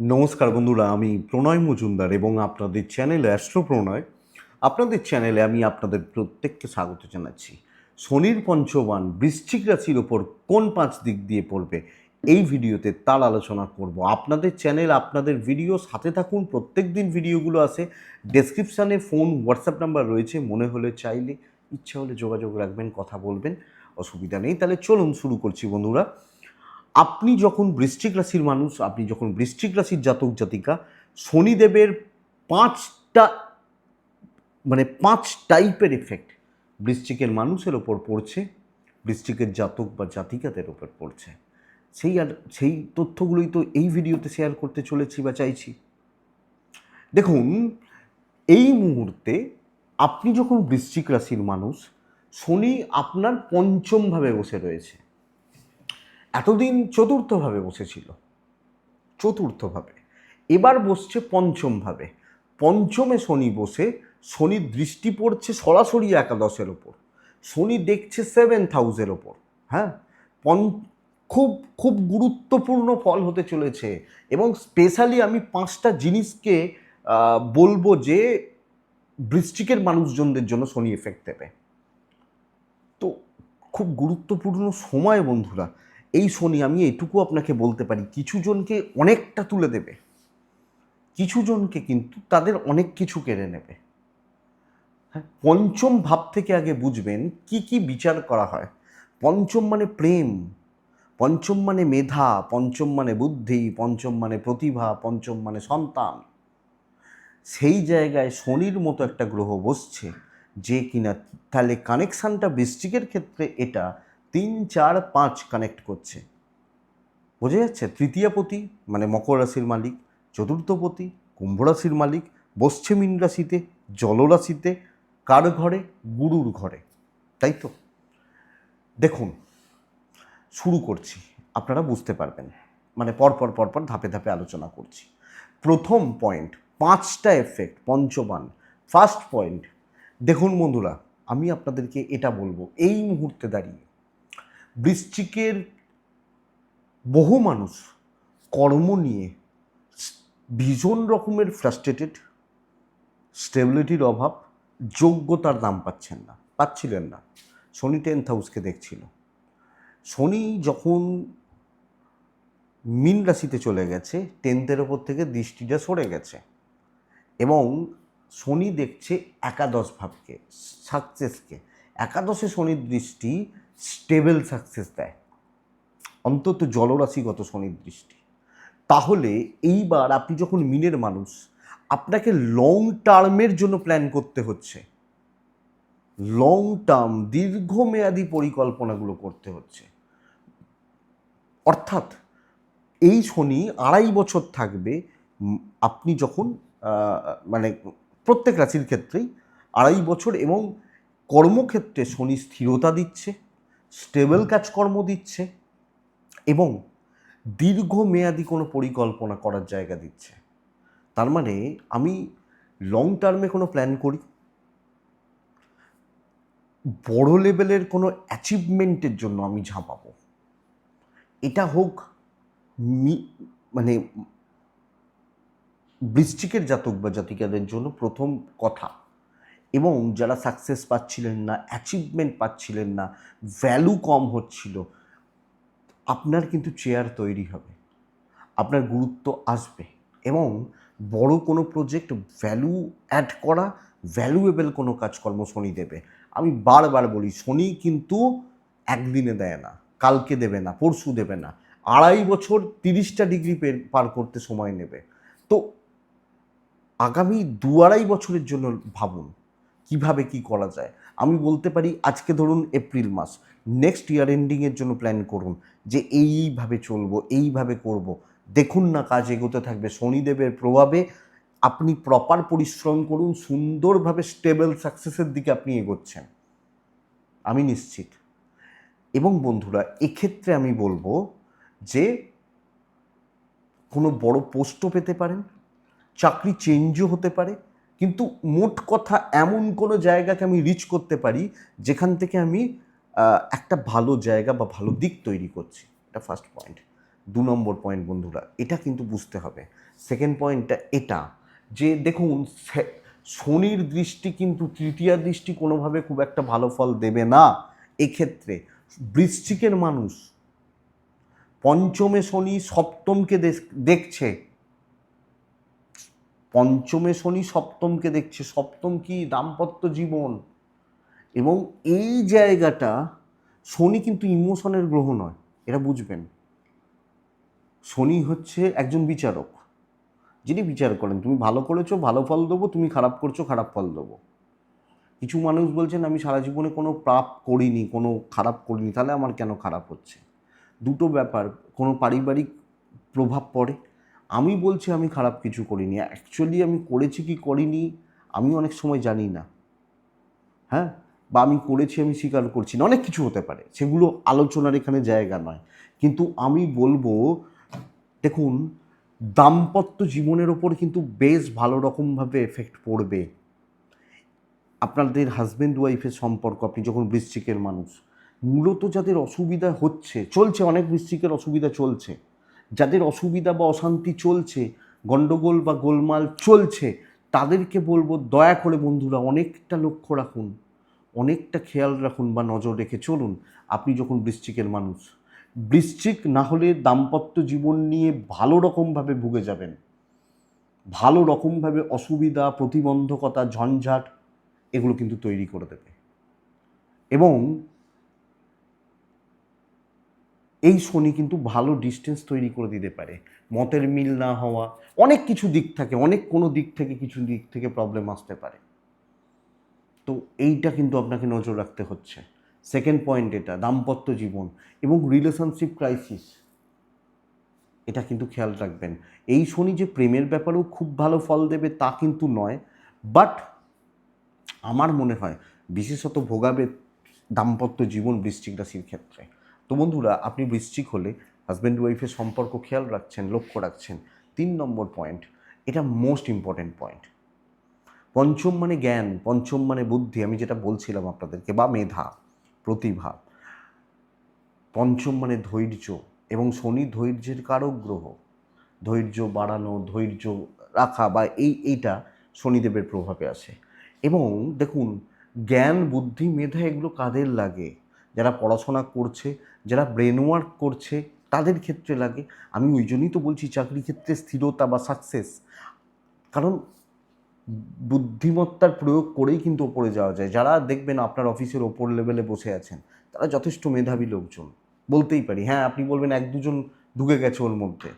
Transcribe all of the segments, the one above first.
নমস্কার বন্ধুরা, আমি প্রণয় মজুমদার এবং আপনাদের চ্যানেল অ্যাস্ট্রো প্রণয় আপনাদের চ্যানেলে আমি আপনাদের প্রত্যেককে স্বাগত জানাচ্ছি। শনির পঞ্চমান বৃশ্চিক রাশির ওপর কোন পাঁচ দিক দিয়ে পড়বে এই ভিডিওতে তার আলোচনা করব। আপনাদের চ্যানেল, আপনাদের ভিডিও সাথে থাকুন, প্রত্যেক দিন ভিডিওগুলো আসে। ডেসক্রিপশানে ফোন হোয়াটসঅ্যাপ নাম্বার রয়েছে, মনে হলে চাইলে, ইচ্ছা হলে যোগাযোগ রাখবেন, কথা বলবেন, অসুবিধা নেই। তাহলে চলুন শুরু করছি বন্ধুরা। আপনি যখন বৃশ্চিক রাশির মানুষ, আপনি যখন বৃশ্চিক রাশির জাতক জাতিকা, শনিদেবের পাঁচটা মানে পাঁচ টাইপের এফেক্ট বৃশ্চিকের মানুষের ওপর পড়ছে, বৃশ্চিকের জাতক বা জাতিকাদের ওপর পড়ছে। সেই আর, সেই তথ্যগুলোই তো এই ভিডিওতে শেয়ার করতে চলেছি বা চাইছি। দেখুন, এই মুহূর্তে আপনি যখন বৃশ্চিক রাশির মানুষ, শনি আপনার পঞ্চমভাবে বসে রয়েছে। এতদিন চতুর্থভাবে বসেছিল। চতুর্থভাবে। এবার বসছে পঞ্চমভাবে। পঞ্চমে শনি বসে শনির দৃষ্টি পড়ছে সরাসরি একাদশের ওপর। শনি দেখছে সেভেন্থ হাউসের ওপর হ্যাঁ? পন, খুব খুব গুরুত্বপূর্ণ ফল হতে চলেছে এবং স্পেশালি আমি পাঁচটা জিনিসকে বলব যে বৃষ্টিকের মানুষজনদের জন্য শনি এফেক্ট দেবে। তো খুব গুরুত্বপূর্ণ সময় বন্ধুরা। এই শনি, আমি এটুকু আপনাকে বলতে পারি, কিছু জনকে অনেকটা তুলে দেবে। কিছু জনকে কিন্তু তাদের অনেক কিছু কেড়ে নেবে। হ্যাঁ পঞ্চম ভাব থেকে আগে বুঝবেন কি কি বিচার করা হয়। পঞ্চম মানে প্রেম, পঞ্চম মানে মেধা, পঞ্চম মানে বুদ্ধি, পঞ্চম মানে প্রতিভা, পঞ্চম মানে সন্তান। সেই জায়গায় শনির মতো একটা গ্রহ বসছে, যে কিনা তাহলে কানেকশানটা বৃশ্চিকের ক্ষেত্রে এটা তিন, চার, পাঁচ কানেক্ট করছে। বোঝা যাচ্ছে? তৃতীয়পতি মানে মকর রাশির মালিক চতুর্থপতি কুম্ভ রাশির মালিক, বসছে মীন রাশিতে জলরাশিতে কার ঘরে? গুরুর ঘরে। তাই তো? দেখুন, শুরু করছি। আপনারা বুঝতে পারবেন। মানে পরপর পরপর ধাপে ধাপে আলোচনা করছি। প্রথম পয়েন্ট পাঁচটা এফেক্ট পঞ্চবান। ফার্স্ট পয়েন্ট দেখুন বন্ধুরা, আমি আপনাদেরকে এটা বলব। এই মুহূর্তে দাঁড়িয়ে বৃশ্চিকের বহু মানুষ কর্ম নিয়ে ভীষণ রকমের ফ্রাস্ট্রেটেড স্টেবিলিটির অভাব, যোগ্যতার দাম পাচ্ছেন না, পাচ্ছিলেন না। শনি টেন্থ হাউসকে দেখছিল। শনি যখন মিন রাশিতে চলে গেছে টেন্থের ওপর থেকে দৃষ্টিটা সরে গেছে এবং শনি দেখছে একাদশ ভাবকে সাকসেসকে একাদশে শনির দৃষ্টি স্টেবল সাকসেস দেয়। অন্তত জলরাশিগত শনির দৃষ্টি তাহলে এইবার আপনি যখন মিনের মানুষ, আপনাকে লং টার্মের জন্য প্ল্যান করতে হচ্ছে। লং টার্ম দীর্ঘমেয়াদী পরিকল্পনাগুলো করতে হচ্ছে। অর্থাৎ এই শনি আড়াই বছর থাকবে আপনি যখন মানে প্রত্যেক রাশির ক্ষেত্রেই আড়াই বছর এবং কর্মক্ষেত্রে শনি স্থিরতা দিচ্ছে। স্টেবল কাজকর্ম দিচ্ছে এবং দীর্ঘমেয়াদী কোনো পরিকল্পনা করার জায়গা দিচ্ছে। তার মানে আমি লং টার্মে কোনো প্ল্যান করি। বড় লেভেলের কোনো অ্যাচিভমেন্টের জন্য আমি ঝাঁপাবো এটা হোক মানে বৃশ্চিকের জাতক বা জাতিকাদের জন্য প্রথম কথা। এবং যারা সাকসেস পাচ্ছিলেন না অ্যাচিভমেন্ট পাচ্ছিলেন না ভ্যালু কম হচ্ছিল, আপনার কিন্তু চেয়ার তৈরি হবে, আপনার গুরুত্ব আসবে এবং বড় কোনো প্রজেক্ট ভ্যালু অ্যাড করা ভ্যালুয়েবল কোনো কাজকর্ম শনি দেবে। আমি বারবার বলি, শনি কিন্তু একদিনে দেয় না, কালকে দেবে না, পরশু দেবে না, আড়াই বছর তিরিশটা ডিগ্রি পার করতে সময় নেবে। তো আগামী দু আড়াই বছরের জন্য ভাবুন কীভাবে কি করা যায়? আমি বলতে পারি আজকে ধরুন এপ্রিল মাস নেক্সট ইয়ার এন্ডিংয়ের জন্য প্ল্যান করুন যে এইভাবে চলবো, এইভাবে করব। দেখুন না কাজ এগোতে থাকবে। শনিদেবের প্রভাবে আপনি প্রপার পরিশ্রম করুন, সুন্দরভাবে স্টেবল সাকসেসের দিকে আপনি এগোচ্ছেন। আমি নিশ্চিত। এবং বন্ধুরা, এক্ষেত্রে আমি বলব যে কোনো বড় পোস্টও পেতে পারেন, চাকরি চেঞ্জও হতে পারে কিন্তু মোট কথা এমন কোনো জায়গাকে আমি রিচ করতে পারি যেখান থেকে আমি একটা ভালো জায়গা বা ভালো দিক তৈরি করছি। এটা ফার্স্ট পয়েন্ট দু নম্বর পয়েন্ট বন্ধুরা, এটা কিন্তু বুঝতে হবে। সেকেন্ড পয়েন্টটা এটা, যে দেখুন শনির দৃষ্টি কিন্তু তৃতীয় দৃষ্টি কোনোভাবে খুব একটা ভালো ফল দেবে না। এক্ষেত্রে বৃশ্চিকের মানুষ পঞ্চমে শনি সপ্তমকে দেখ- দেখছে। পঞ্চমে শনি সপ্তমকে দেখছে, সপ্তম কি? দাম্পত্য জীবন। এবং এই জায়গাটা শনি কিন্তু ইমোশনের গ্রহ নয়, এটা বুঝবেন। শনি হচ্ছে একজন বিচারক, যিনি বিচার করেন, তুমি ভালো করেছ, ভালো ফল দেবো, তুমি খারাপ করছ, খারাপ ফল দেবো। কিছু মানুষ বলছেন, আমি সারা জীবনে কোনো পাপ করিনি, কোনো খারাপ করিনি, তাহলে আমার কেন খারাপ হচ্ছে? দুটো ব্যাপার, কোনো পারিবারিক প্রভাব পড়ে আমি বলছি আমি খারাপ কিছু করিনি। অ্যাকচুয়ালি আমি করেছি কি করিনি আমি অনেক সময় জানি না। হ্যাঁ? বা আমি করেছি, আমি স্বীকার করছি না। অনেক কিছু হতে পারে। সেগুলো আলোচনার এখানে জায়গা নয়। কিন্তু আমি বলব, দেখুন, দাম্পত্য জীবনের ওপর কিন্তু বেশ ভালো রকমভাবে এফেক্ট পড়বে। আপনাদের হাজব্যান্ড ওয়াইফের সম্পর্ক, আপনি যখন বৃশ্চিকের মানুষ, মূলত যাদের অসুবিধা হচ্ছে, চলছে, অনেক বৃশ্চিকের অসুবিধা চলছে। যাদের অসুবিধা বা অশান্তি চলছে গণ্ডগোল বা গোলমাল চলছে, তাদেরকে বলব দয়া করে বন্ধুরা অনেকটা লক্ষ্য রাখুন, অনেকটা খেয়াল রাখুন বা নজর রেখে চলুন, আপনি যখন বৃশ্চিকের মানুষ। বৃশ্চিক না হলে দাম্পত্য জীবন নিয়ে ভালো রকমভাবে ভুগে যাবেন। ভালো রকমভাবে অসুবিধা, প্রতিবন্ধকতা, ঝঞ্ঝাট, এগুলো কিন্তু তৈরি করে দেবে। এবং এই শনি কিন্তু ভালো ডিস্টেন্স তৈরি করে দিতে পারে। মতের মিল না হওয়া, অনেক কিছু দিক থাকে, অনেক কোনো দিক থেকে কিছু দিক থেকে প্রবলেম আসতে পারে। তো এইটা কিন্তু আপনাকে নজর রাখতে হচ্ছে। সেকেন্ড পয়েন্ট এটা, দাম্পত্য জীবন এবং রিলেশনশিপ ক্রাইসিস এটা কিন্তু খেয়াল রাখবেন। এই শনি যে প্রেমের ব্যাপারেও খুব ভালো ফল দেবে তা কিন্তু নয় বাট আমার মনে হয় বিশেষত ভোগাবে দাম্পত্য জীবন বৃশ্চিক রাশির ক্ষেত্রে। তো বন্ধুরা, আপনি বৃশ্চিক হলে হাজব্যান্ড ওয়াইফের সম্পর্ক খেয়াল রাখছেন, লক্ষ্য রাখছেন। তিন নম্বর পয়েন্ট এটা মোস্ট ইম্পর্ট্যান্ট পয়েন্ট পঞ্চম মানে জ্ঞান, পঞ্চম মানে বুদ্ধি, আমি যেটা বলছিলাম আপনাদেরকে, বা মেধা, প্রতিভা। পঞ্চম মানে ধৈর্য, এবং শনি ধৈর্যের কারক গ্রহ। ধৈর্য বাড়ানো, ধৈর্য রাখা, বা এই, এইটা শনিদেবের প্রভাবে আসে। এবং দেখুন, জ্ঞান, বুদ্ধি, মেধা এগুলো কাদের লাগে? যারা পড়াশোনা করছে যারা ব্রেন ওয়ার্ক করছে, তাদের ক্ষেত্রে লাগে। আমি ওই জন্যই তো বলছি, চাকরি ক্ষেত্রে স্থিরতা বা সাকসেস কারণ বুদ্ধিমত্তার প্রয়োগ করেই কিন্তু ওপরে যাওয়া যায়। যারা দেখবেন আপনার অফিসের ওপর লেভেলে বসে আছেন, তারা যথেষ্ট মেধাবী লোকজন। বলতেই পারি হ্যাঁ আপনি বলবেন এক দুজন ঢুকে গেছে ওর মধ্যে।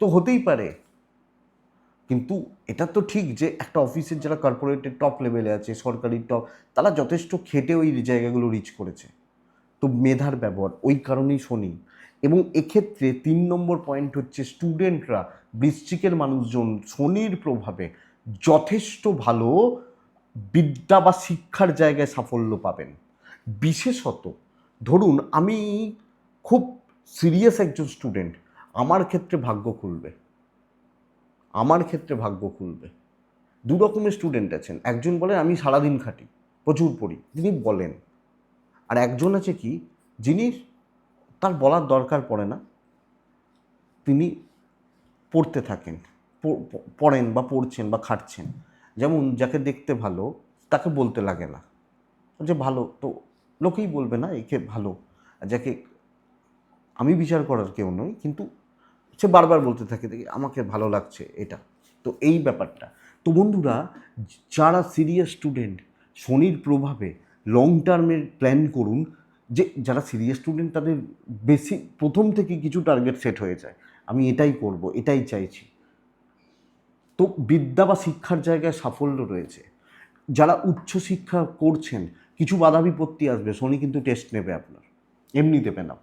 তো হতেই পারে। কিন্তু এটা তো ঠিক যে একটা অফিসের যারা কর্পোরেটের টপ লেভেলে আছে, সরকারি টপ তারা যথেষ্ট খেটে ওই জায়গাগুলো রিচ করেছে। তো মেধার ব্যবহার, ওই কারণেই শনি। এবং এক্ষেত্রে তিন নম্বর পয়েন্ট হচ্ছে স্টুডেন্টরা বৃশ্চিকের মানুষজন, শনির প্রভাবে যথেষ্ট ভালো বিদ্যা বা শিক্ষার জায়গায় সাফল্য পাবেন। বিশেষত, ধরুন আমি খুব সিরিয়াস একজন স্টুডেন্ট আমার ক্ষেত্রে ভাগ্য খুলবে। আমার ক্ষেত্রে ভাগ্য খুলবে। দু রকমের স্টুডেন্ট আছেন। একজন বলেন, আমি সারাদিন খাটি, প্রচুর পড়ি। তিনি বলেন আর একজন আছে কি, যিনি তার বলার দরকার পড়ে না, তিনি পড়তে থাকেন পড়েন বা পড়ছেন বা খাটছেন। যেমন যাকে দেখতে ভালো, তাকে বলতে লাগে না। যে ভালো, তো লোকেই বলবে না, একে ভালো। যাকে আমি বিচার করার কেউ নই, কিন্তু সে বারবার বলতে থাকে, দেখি, আমাকে ভালো লাগছে এটা। তো এই ব্যাপারটা। তো বন্ধুরা, যারা সিরিয়াস স্টুডেন্ট, শনির প্রভাবে লং টার্মের প্ল্যান করুন যে যারা সিরিয়াস স্টুডেন্ট তাদের বেশি, প্রথম থেকে কিছু টার্গেট সেট হয়ে যায়। আমি এটাই করব, এটাই চাইছি। তো বিদ্যা বা শিক্ষার জায়গায় সাফল্য রয়েছে। যারা উচ্চশিক্ষা করছেন, কিছু বাধা বিপত্তি আসবে শনি কিন্তু টেস্ট নেবে আপনার। এমনি দেবে না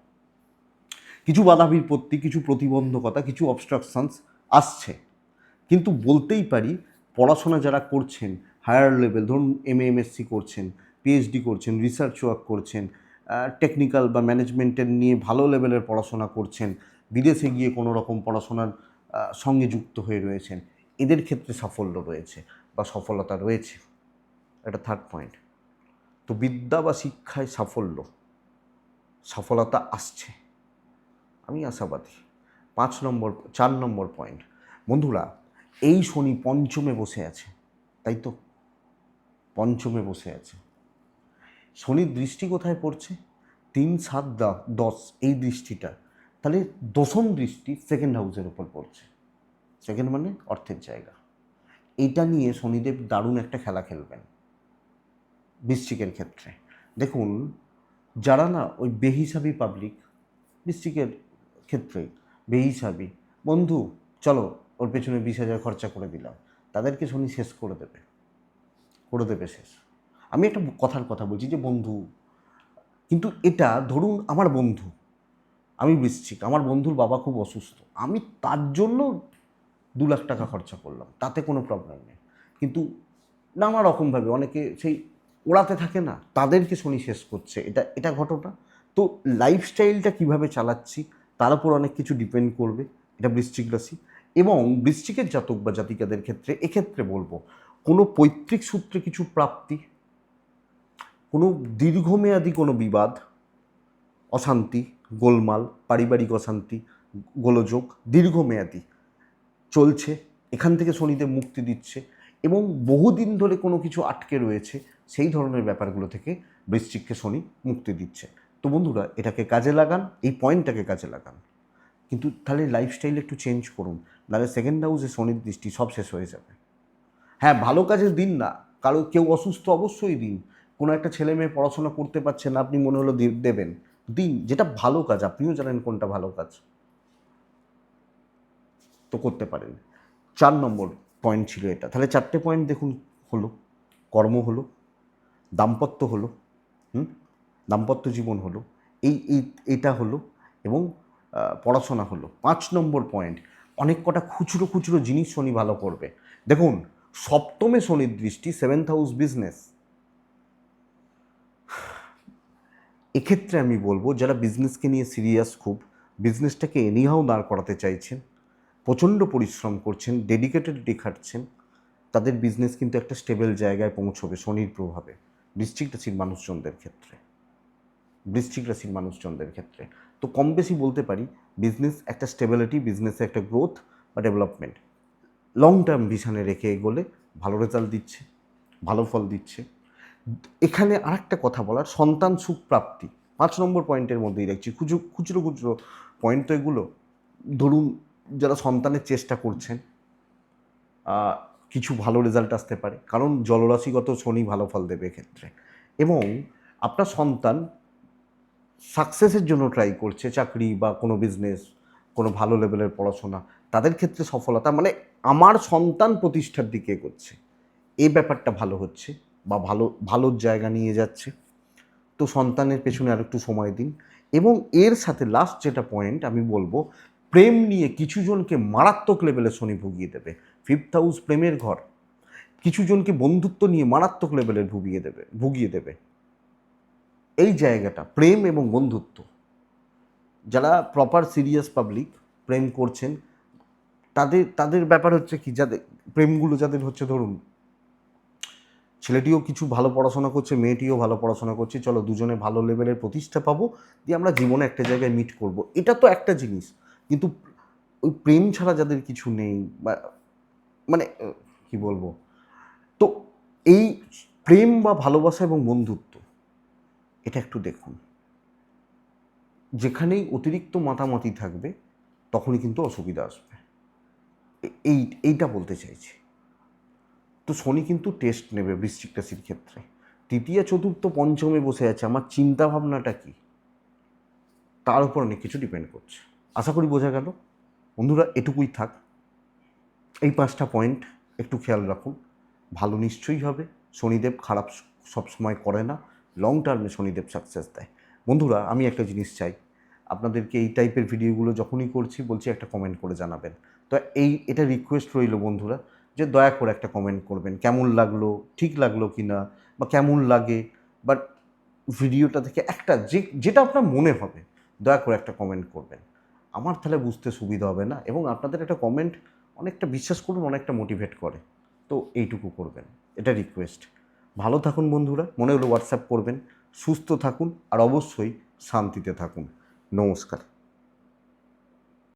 কিছু বাধা বিপত্তি কিছু প্রতিবন্ধকতা, কিছু অবস্ট্রাকশনস আসছে। কিন্তু বলতেই পারি, পড়াশোনা যারা করছেন হায়ার লেভেল ধরুন এম এ এমএসসি করছেন পিএইচডি করছেন রিসার্চ ওয়ার্ক করছেন টেকনিক্যাল বা ম্যানেজমেন্টের নিয়ে ভালো লেভেলের পড়াশোনা করছেন, বিদেশে গিয়ে কোনো রকম পড়াশোনার সঙ্গে যুক্ত হয়ে রয়েছেন, এদের ক্ষেত্রে সাফল্য রয়েছে বা সফলতা রয়েছে। এটা থার্ড পয়েন্ট তো বিদ্যা বা শিক্ষায় সাফল্য, সফলতা আসছে। আমি আশাবাদী। পাঁচ নম্বর, চার নম্বর পয়েন্ট বন্ধুরা, এই শনি পঞ্চমে বসে আছে, তাই তো? পঞ্চমে বসে আছে। শনির দৃষ্টি কোথায় পড়ছে? তিন, সাত দশ, এই দৃষ্টিটা। তাহলে দশম দৃষ্টি সেকেন্ড হাউসের ওপর পড়ছে। সেকেন্ড মানে অর্থের জায়গা। এইটা নিয়ে শনিদেব দারুণ একটা খেলা খেলবেন বৃশ্চিকের ক্ষেত্রে। দেখুন, যারা না ওই বেহিসাবি পাবলিক বৃশ্চিকের ক্ষেত্রে বেহিসাবি, বন্ধু, চলো, ওর পেছনে বিশ হাজার খরচা করে দিলাম। তাদেরকে শনি শেষ করে দেবে। করে দেবে শেষ। আমি একটা কথার কথা বলছি যে বন্ধু, কিন্তু এটা ধরুন আমার বন্ধু, আমি বৃশ্চিক, আমার বন্ধুর বাবা খুব অসুস্থ, আমি তার জন্য দু লাখ টাকা খরচা করলাম, তাতে কোনো প্রবলেম নেই। কিন্তু নানা রকমভাবে অনেকে সেই ওড়াতে থাকে না, তাদেরকে শনি শেষ করছে, এটা এটা ঘটনা। তো লাইফস্টাইলটা কীভাবে চালাচ্ছি, তার উপর অনেক কিছু ডিপেন্ড করবে, এটা বৃশ্চিক রাশি। এবং বৃশ্চিকের জাতক বা জাতিকাদের ক্ষেত্রে, এক্ষেত্রে বলব, কোনো পৈতৃক সূত্রে কিছু প্রাপ্তি কোনো দীর্ঘমেয়াদী কোনো বিবাদ, অশান্তি, গোলমাল, পারিবারিক অশান্তি, গোলযোগ দীর্ঘমেয়াদী চলছে, এখান থেকে শনিদেব মুক্তি দিচ্ছে এবং বহুদিন ধরে কোনো কিছু আটকে রয়েছে, সেই ধরনের ব্যাপারগুলো থেকে বৃশ্চিককে শনি মুক্তি দিচ্ছে। তো বন্ধুরা, এটাকে কাজে লাগান, এই পয়েন্টটাকে কাজে লাগান। কিন্তু তাহলে লাইফস্টাইল একটু চেঞ্জ করুন, নাহলে সেকেন্ড হাউসে শনির দৃষ্টি সব শেষ হয়ে যাবে। হ্যাঁ ভালো কাজের দিন না, কারও কেউ অসুস্থ অবশ্যই দিন কোনো একটা ছেলে মেয়ে পড়াশোনা করতে পারছে না, আপনি মনে হলো দেবেন। দিন, যেটা ভালো কাজ, আপনিও জানেন কোনটা ভালো কাজ। তো করতে পারেন। চার নম্বর পয়েন্ট ছিল এটা। তাহলে চারটে পয়েন্ট দেখুন, হলো, কর্ম হলো, দাম্পত্য হলো, হুম? দাম্পত্য জীবন হলো, এই এই, এটা হলো এবং পড়াশোনা হলো। পাঁচ নম্বর পয়েন্ট অনেক কটা খুচরো খুচরো জিনিস শনি ভালো করবে। দেখুন, সপ্তমে শনির দৃষ্টি সেভেন্থ হাউস বিজনেস এক্ষেত্রে আমি বলব, যারা বিজনেসকে নিয়ে সিরিয়াস খুব বিজনেসটাকে এনিহাও দাঁড় করাতে চাইছেন, প্রচণ্ড পরিশ্রম করছেন ডেডিকেটেডলি খাটছেন তাদের বিজনেস কিন্তু একটা স্টেবল জায়গায় পৌঁছবে শনির প্রভাবে। বৃশ্চিক রাশির মানুষজনদের ক্ষেত্রে। বৃশ্চিক রাশির মানুষজনদের ক্ষেত্রে। তো কম বেশি বলতে পারি বিজনেস একটা স্টেবিলিটি বিজনেসে একটা গ্রোথ বা ডেভেলপমেন্ট লং টার্ম ভিশনে রেখে এগোলে ভালো রেজাল্ট দিচ্ছে, ভালো ফল দিচ্ছে। এখানে আরেকটা কথা বলার, সন্তান সুখ প্রাপ্তি। পাঁচ নম্বর পয়েন্টের মধ্যেই রাখছি খুচরো খুচরো খুচরো পয়েন্ট তো এগুলো। ধরুন, যারা সন্তানের চেষ্টা করছেন কিছু ভালো রেজাল্ট আসতে পারে, কারণ জলরাশিগত শনি ভালো ফল দেবে এক্ষেত্রে। এবং আপনার সন্তান সাকসেসের জন্য ট্রাই করছে, চাকরি বা কোনো বিজনেস কোনো ভালো লেভেলের পড়াশোনা, তাদের ক্ষেত্রে সফলতা মানে আমার সন্তান প্রতিষ্ঠার দিকে এগোচ্ছে। এই ব্যাপারটা ভালো হচ্ছে। বা ভালো, ভালোর জায়গা নিয়ে যাচ্ছে। তো সন্তানের পেছনে আর একটু সময় দিন। এবং এর সাথে লাস্ট যেটা পয়েন্ট আমি বলব, প্রেম নিয়ে কিছু জনকে মারাত্মক লেভেলে শনি ভুগিয়ে দেবে। ফিফথ হাউস প্রেমের ঘর। কিছু জনকে বন্ধুত্ব নিয়ে মারাত্মক লেভেলে ভুগিয়ে দেবে ভুগিয়ে দেবে। এই জায়গাটা, প্রেম এবং বন্ধুত্ব। যারা প্রপার সিরিয়াস পাবলিক প্রেম করছেন, তাদের তাদের ব্যাপার হচ্ছে কি? যাদের, প্রেমগুলো যাদের হচ্ছে, ধরুন ছেলেটিও কিছু ভালো পড়াশোনা করছে, মেয়েটিও ভালো পড়াশোনা করছে। চলো দুজনে ভালো লেভেলের প্রতিষ্ঠা পাবো, দিয়ে আমরা জীবনে একটা জায়গায় মিট করব। এটা তো একটা জিনিস। কিন্তু ওই প্রেম ছাড়া যাদের কিছু নেই বা মানে কি বলব? তো এই প্রেম বা ভালোবাসা এবং বন্ধুত্ব, এটা একটু দেখুন। যেখানেই অতিরিক্ত মাতামাতি থাকবে, তখনই কিন্তু অসুবিধা আসবে। এই, এইটা বলতে চাইছি। তো শনি কিন্তু টেস্ট নেবে বৃশ্চিক রাশির ক্ষেত্রে। তৃতীয়, চতুর্থ, পঞ্চমে বসে আছে, আমার চিন্তা ভাবনাটা কি? তার উপর অনেক কিছু ডিপেন্ড করছে। আশা করি বোঝা গেল। বন্ধুরা, এটুকুই থাক। এই পাঁচটা পয়েন্ট একটু খেয়াল রাখুন। ভালো নিশ্চয়ই হবে। শনিদেব খারাপ সবসময় করে না। লং টার্মে শনিদেব সাকসেস দেয়। বন্ধুরা, আমি একটা জিনিস চাই। আপনাদেরকে এই টাইপের ভিডিওগুলো যখনই করছি, বলছি একটা কমেন্ট করে জানাবেন। তো এই, এটা রিকোয়েস্ট রইল বন্ধুরা। যে দয়া করে একটা কমেন্ট করবেন, কেমন লাগল, ঠিক লাগল কি না বা কেমন লাগে বাট ভিডিওটা থেকে একটা যে, যেটা আপনার মনে হবে, দয়া করে একটা কমেন্ট করবেন। আমার তাহলে বুঝতে সুবিধা হবে না, এবং আপনাদের একটা কমেন্ট অনেকটা বিশ্বাস করুন, অনেকটা মোটিভেট করে। তো এইটুকু করবেন, এটা রিকোয়েস্ট ভালো থাকুন বন্ধুরা, মনে হলো হোয়াটসঅ্যাপ করবেন, সুস্থ থাকুন, আর অবশ্যই শান্তিতে থাকুন। নমস্কার।